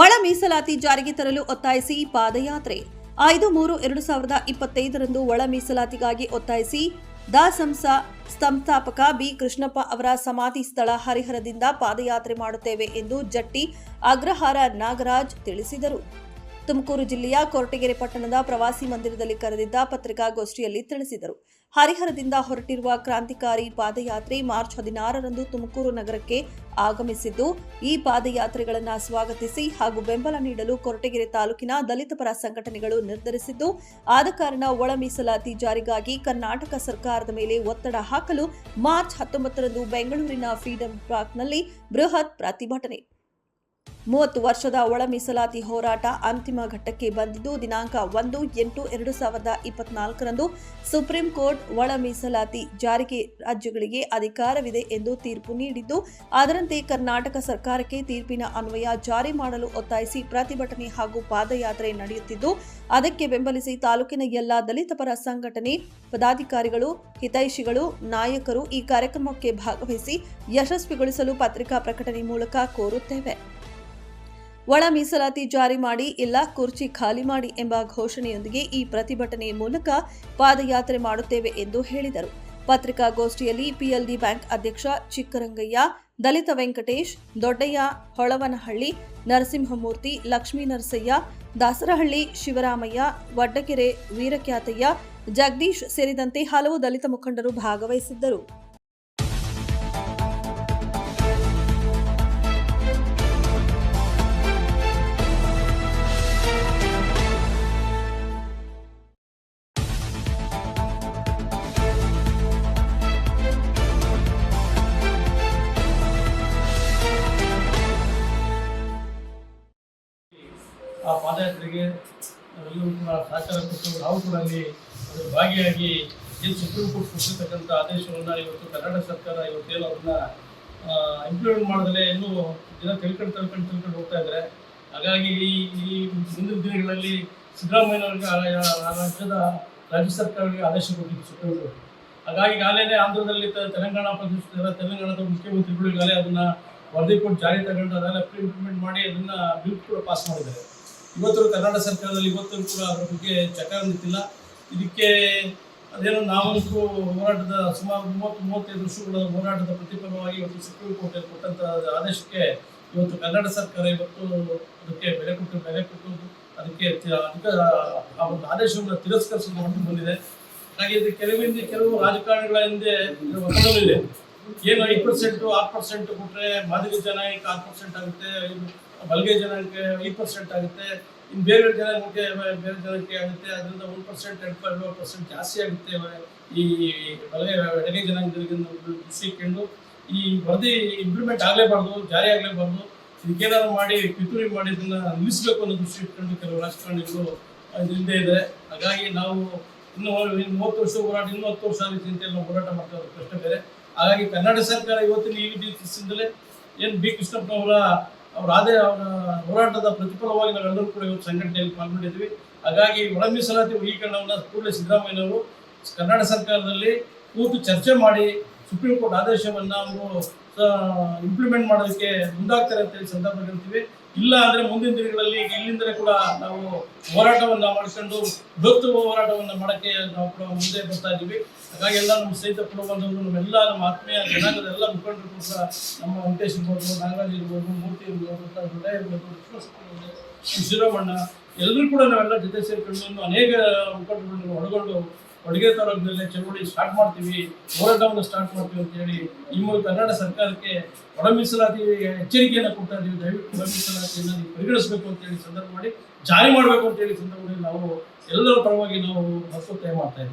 ಒಳ ಮೀಸಲಾತಿ ಜಾರಿಗೆ ತರಲು ಒತ್ತಾಯಿಸಿ ಪಾದಯಾತ್ರೆ. ಐದು ಮೂರು ಎರಡು ಸಾವಿರದ ಇಪ್ಪತ್ತೈದರಂದು ಒಳ ಮೀಸಲಾತಿಗಾಗಿ ಒತ್ತಾಯಿಸಿ ದಾಸಂಸ ಸಂಸ ಸಂಸ್ಥಾಪಕ ಬಿ ಕೃಷ್ಣಪ್ಪ ಅವರ ಸಮಾಧಿ ಸ್ಥಳ ಹರಿಹರದಿಂದ ಪಾದಯಾತ್ರೆ ಮಾಡುತ್ತೇವೆ ಎಂದು ಜಟ್ಟಿ ಅಗ್ರಹಾರ ನಾಗರಾಜ್ ತಿಳಿಸಿದರು. ತುಮಕೂರು ಜಿಲ್ಲೆಯ ಕೊರಟಗೆರೆ ಪಟ್ಟಣದ ಪ್ರವಾಸಿ ಮಂದಿರದಲ್ಲಿ ಕರೆದಿದ್ದ ಪತ್ರಿಕಾಗೋಷ್ಠಿಯಲ್ಲಿ ತಿಳಿಸಿದರು. ಹರಿಹರದಿಂದ ಹೊರಟಿರುವ ಕ್ರಾಂತಿಕಾರಿ ಪಾದಯಾತ್ರೆ ಮಾರ್ಚ್ ಹದಿನಾರರಂದು ತುಮಕೂರು ನಗರಕ್ಕೆ ಆಗಮಿಸಿದ್ದು, ಈ ಪಾದಯಾತ್ರೆಗಳನ್ನು ಸ್ವಾಗತಿಸಿ ಹಾಗೂ ಬೆಂಬಲ ನೀಡಲು ಕೊರಟಗೆರೆ ತಾಲೂಕಿನ ದಲಿತ ಪರ ಸಂಘಟನೆಗಳು ನಿರ್ಧರಿಸಿದ್ದು, ಆದ ಕಾರಣ ಒಳ ಮೀಸಲಾತಿ ಜಾರಿಗಾಗಿ ಕರ್ನಾಟಕ ಸರ್ಕಾರದ ಮೇಲೆ ಒತ್ತಡ ಹಾಕಲು ಮಾರ್ಚ್ ಹತ್ತೊಂಬತ್ತರಂದು ಬೆಂಗಳೂರಿನ ಫ್ರೀಡಂ ಪಾರ್ಕ್ನಲ್ಲಿ ಬೃಹತ್ ಪ್ರತಿಭಟನೆ. ಮೂವತ್ತು ವರ್ಷದ ಒಳ ಮೀಸಲಾತಿ ಹೋರಾಟ ಅಂತಿಮ ಘಟ್ಟಕ್ಕೆ ಬಂದಿದ್ದು, ದಿನಾಂಕ ಒಂದು ಎಂಟು ಎರಡು ಸಾವಿರದ ಇಪ್ಪತ್ನಾಲ್ಕರಂದು ಸುಪ್ರೀಂ ಕೋರ್ಟ್ ಒಳ ಮೀಸಲಾತಿ ಜಾರಿಗೆ ರಾಜ್ಯಗಳಿಗೆ ಅಧಿಕಾರವಿದೆ ಎಂದು ತೀರ್ಪು ನೀಡಿದ್ದು, ಅದರಂತೆ ಕರ್ನಾಟಕ ಸರ್ಕಾರಕ್ಕೆ ತೀರ್ಪಿನ ಅನ್ವಯ ಜಾರಿ ಮಾಡಲು ಒತ್ತಾಯಿಸಿ ಪ್ರತಿಭಟನೆ ಹಾಗೂ ಪಾದಯಾತ್ರೆ ನಡೆಯುತ್ತಿದ್ದು, ಅದಕ್ಕೆ ಬೆಂಬಲಿಸಿ ತಾಲೂಕಿನ ಎಲ್ಲ ದಲಿತ ಪರ ಸಂಘಟನೆ ಪದಾಧಿಕಾರಿಗಳು, ಹಿತೈಷಿಗಳು, ನಾಯಕರು ಈ ಕಾರ್ಯಕ್ರಮಕ್ಕೆ ಭಾಗವಹಿಸಿ ಯಶಸ್ವಿಗೊಳಿಸಲು ಪತ್ರಿಕಾ ಪ್ರಕಟಣೆ ಮೂಲಕ ಕೋರುತ್ತೇವೆ. ಒಳ ಮೀಸಲಾತಿ ಜಾರಿ ಮಾಡಿ, ಇಲ್ಲ ಕುರ್ಚಿ ಖಾಲಿ ಮಾಡಿ ಎಂಬ ಘೋಷಣೆಯೊಂದಿಗೆ ಈ ಪ್ರತಿಭಟನೆ ಮೂಲಕ ಪಾದಯಾತ್ರೆ ಮಾಡುತ್ತೇವೆ ಎಂದು ಹೇಳಿದರು. ಪತ್ರಿಕಾಗೋಷ್ಠಿಯಲ್ಲಿ ಪಿಎಲ್ಡಿ ಬ್ಯಾಂಕ್ ಅಧ್ಯಕ್ಷ ಚಿಕ್ಕರಂಗಯ್ಯ, ದಲಿತ ವೆಂಕಟೇಶ್, ದೊಡ್ಡಯ್ಯ ಹೊಳವನಹಳ್ಳಿ, ನರಸಿಂಹಮೂರ್ತಿ, ಲಕ್ಷ್ಮೀ ನರಸಯ್ಯ, ದಾಸರಹಳ್ಳಿ ಶಿವರಾಮಯ್ಯ ವಡ್ಡಕೆರೆ ವೀರಕ್ಯಾತಯ್ಯ ಜಗದೀಶ್ ಸೇರಿದಂತೆ ಹಲವು ದಲಿತ ಮುಖಂಡರು ಭಾಗವಹಿಸಿದ್ದರು. ಆ ಪಾದಯಾತ್ರೆಗೆ ಎಲ್ಲರೂ ಕೂಡ ಸಹಕಾರ ಕೊಟ್ಟು ನಾವು ಕೂಡ ಅಲ್ಲಿ ಅದರ ಭಾಗಿಯಾಗಿ ಏನು ಸುಪ್ರೀಂ ಕೋರ್ಟ್ ಕೊಟ್ಟಿರ್ತಕ್ಕಂಥ ಆದೇಶವನ್ನು ಇವತ್ತು ಕರ್ನಾಟಕ ಸರ್ಕಾರ ಇವತ್ತೇನು ಅದನ್ನ ಇಂಪ್ಲಿಮೆಂಟ್ ಮಾಡಿದ್ರೆ ಇನ್ನೂ ಜನ ತಿಳ್ಕೊಂಡು ತಿಳ್ಕೊಂಡು ತಿಳ್ಕೊಂಡು ಹೋಗ್ತಾ ಇದ್ದಾರೆ ಹಾಗಾಗಿ ಈ ಈ ಮುಂದಿನ ದಿನಗಳಲ್ಲಿ ಆ ರಾಜ್ಯದ ರಾಜ್ಯ ಸರ್ಕಾರಗಳಿಗೆ ಆದೇಶ ಕೊಟ್ಟಿದ್ದು ಸುಪ್ರೀಂ ಕೋರ್ಟ್ ಹಾಗಾಗಿ ಈಗಾಗಲೇ ಆಂಧ್ರದಲ್ಲಿ ತೆಲಂಗಾಣ ಪ್ರದೇಶದ ತೆಲಂಗಾಣದ ಮುಖ್ಯಮಂತ್ರಿಗಳು ಈಗಾಗಲೇ ಅದನ್ನ ವರದಿ ಕೊಟ್ಟು ಜಾರಿ ತಗೊಂಡು ಅದೆಲ್ಲ ಇಂಪ್ಲಿಮೆಂಟ್ ಮಾಡಿ ಅದನ್ನ ಬಿಲ್ ಕೂಡ ಪಾಸ್ ಮಾಡಿದ್ದಾರೆ. ಇವತ್ತು ಕರ್ನಾಟಕ ಸರ್ಕಾರದಲ್ಲಿ ಇವತ್ತು ಕೂಡ ಅದರ ಬಗ್ಗೆ ಚಕಾರ ನಿಂತಿಲ್ಲ ಇದಕ್ಕೆ ಅದೇನೋ ನಾವಂತೂ ಹೋರಾಟದ ಸುಮಾರು ಮೂವತ್ತು, ಮೂವತ್ತೈದು ವರ್ಷಗಳ ಹೋರಾಟದ ಪ್ರತಿಫಲವಾಗಿ ಇವತ್ತು ಸುಪ್ರೀಂ ಕೋರ್ಟ್ ಕೊಟ್ಟಂತ ಆದೇಶಕ್ಕೆ ಇವತ್ತು ಕನ್ನಡ ಸರ್ಕಾರ ಇವತ್ತು ಅದಕ್ಕೆ ಬೆಲೆ ಕೊಟ್ಟು ಬೆಲೆ ಕೊಟ್ಟು ಅದಕ್ಕೆ ಆ ಒಂದು ಆದೇಶವನ್ನು ತಿರಸ್ಕರಿಸಲು ಹೊರಟು ಬಂದಿದೆ. ಹಾಗೆ ಇದು ಕೆಲವಿಂದ ಕೆಲವು ರಾಜಕಾರಣಿಗಳ ಹಿಂದೆ ಒತ್ತಡವಿದೆ. ಏನು ಐದು ಪರ್ಸೆಂಟು ಆರು ಪರ್ಸೆಂಟ್ ಕೊಟ್ಟರೆ ಮಾದಿಗ ಜನಾಂಗಕ್ಕೆ ಆರು ಪರ್ಸೆಂಟ್ ಆಗುತ್ತೆ ಬಲ್ಗೆ ಜನಕ್ಕೆ ಐದು ಪರ್ಸೆಂಟ್ ಆಗುತ್ತೆ ಇನ್ನು ಬೇರೆ ಬೇರೆ ಜನಕ್ಕೆ ಬೇರೆ ಜನಕ್ಕೆ ಆಗುತ್ತೆ, ಅದರಿಂದ ಒಂದು ಪರ್ಸೆಂಟ್ ಎರಡು ಎರಡು ಪರ್ಸೆಂಟ್ ಜಾಸ್ತಿ ಆಗುತ್ತೆ ಈ ಬಲಗೆ ಎಡಗೆ ಜನಾಂಗಗಳಿಗೆ ಸಿಕ್ಕೊಂಡು ಈ ವರದಿ ಇಂಪ್ಲಿಮೆಂಟ್ ಆಗಲೇಬಾರ್ದು, ಜಾರಿ ಆಗಲೇಬಾರ್ದು, ಇದಕ್ಕೇನಾದ್ರು ಮಾಡಿ, ಪಿತೂರಿ ಮಾಡಿ ಇದನ್ನ ನಿಲ್ಲಿಸಬೇಕು ಅನ್ನೋ ದೃಷ್ಟಿ ಇಟ್ಕೊಂಡು ಕೆಲವು ರಾಜಕಾರಣಿಗಳು ಹಿಂದೆ ಇದೆ. ಹಾಗಾಗಿ ನಾವು ಇನ್ನು ಇನ್ನು ಮೂವತ್ತು ವರ್ಷ ಹೋರಾಟ, ಇನ್ನೂ ಹತ್ತು ವರ್ಷ ನಾವು ಹೋರಾಟ ಮಾಡ್ತಾ ಇರೋದು ಕಷ್ಟ ಬೇರೆ. ಹಾಗಾಗಿ ಕನ್ನಡ ಸರ್ಕಾರ ಇವತ್ತಿನ ಈ ದಿವಸದಿಂದಲೇ ಏನು ಬಿ ಕೃಷ್ಣಪ್ಪ ಅವರ ಆದೇ ಅವರ ಹೋರಾಟದ ಪ್ರತಿಫಲವಾಗಿ ನಾವೆಲ್ಲರೂ ಕೂಡ ಇವತ್ತು ಸಂಘಟನೆಯಲ್ಲಿ ಪಾಲ್ಗೊಂಡಿದ್ವಿ ಹಾಗಾಗಿ ಒಳ ಮೀಸಲಾತಿ ವರ್ಗೀಕರಣವನ್ನು ಕೂಡಲೇ ಸಿದ್ದರಾಮಯ್ಯನವರು ಕನ್ನಡ ಸರ್ಕಾರದಲ್ಲಿ ಕೂತು ಚರ್ಚೆ ಮಾಡಿ ಸುಪ್ರೀಂ ಕೋರ್ಟ್ ಆದೇಶವನ್ನು ಅವರು ಇಂಪ್ಲಿಮೆಂಟ್ ಮಾಡೋದಕ್ಕೆ ಮುಂದಾಗ್ತಾರೆ ಅಂತ ಹೇಳಿ ಸಂದರ್ಭ ಹೇಳ್ತೀವಿ. ಇಲ್ಲ ಅಂದ್ರೆ ಮುಂದಿನ ದಿನಗಳಲ್ಲಿ ಇಲ್ಲಿಂದಲೇ ಕೂಡ ನಾವು ಹೋರಾಟವನ್ನ ಮಾಡಿಕೊಂಡು ಬೃಹತ್ ಹೋರಾಟವನ್ನ ಮಾಡಕ್ಕೆ ನಾವು ಕೂಡ ಮುಂದೆ ಬರ್ತಾ ಇದ್ದೀವಿ. ಹಾಗಾಗಿ ಎಲ್ಲ ನಮ್ಮ ಸಹಿತ ಕೂಡ ಬಂದವರು, ನಮ್ಮೆಲ್ಲ ನಮ್ಮ ಆತ್ಮೀಯ ಜನಾಂಗದ ಎಲ್ಲ ಮುಖಂಡರು ಕೂಡ ನಮ್ಮ ವೆಂಕಟೇಶ್ ಇರ್ಬೋದು, ನಾಗರಾಜ್ ಇರ್ಬೋದು, ಮೂರ್ತಿ ಇರ್ಬೋದು ಹೃದಯ ಇರ್ಬೋದು ಶಿರೋಮಣ್ಣ ಎಲ್ಲರೂ ಕೂಡ ನಾವೆಲ್ಲ ಜೊತೆ ಸೇರ್ಕೊಂಡು ಅನೇಕ ಮುಖಂಡರುಗಳನ್ನು ಒಳಗೊಂಡು ಅಡುಗೆ ತಾಲೂಕಿನಲ್ಲಿ ಚಳವಳಿ ಸ್ಟಾರ್ಟ್ ಮಾಡ್ತೀವಿ, ಹೋರಾಟವನ್ನು ಸ್ಟಾರ್ಟ್ ಮಾಡ್ತೀವಿ ಅಂತ ಹೇಳಿ ಈ ಮೂಲಕ ಕರ್ನಾಟಕ ಸರ್ಕಾರಕ್ಕೆ ಒಳ ಮೀಸಲಾತಿ ಎಚ್ಚರಿಕೆಯನ್ನು ಕೊಡ್ತಾ ಇದ್ದೀವಿ. ದಯವಿಟ್ಟು ಒಳ ಪರಿಗಣಿಸಬೇಕು ಅಂತ ಹೇಳಿ ಸಂದರ್ಭ ಮಾಡಿ, ಜಾರಿ ಮಾಡಬೇಕು ಅಂತ ಹೇಳಿ ಸಂದರ್ಭದಲ್ಲಿ ನಾವು ಎಲ್ಲರ ಪರವಾಗಿ ನಾವು ಒತ್ತಾಯ ಮಾಡ್ತಾ ಇದ್ದೀವಿ.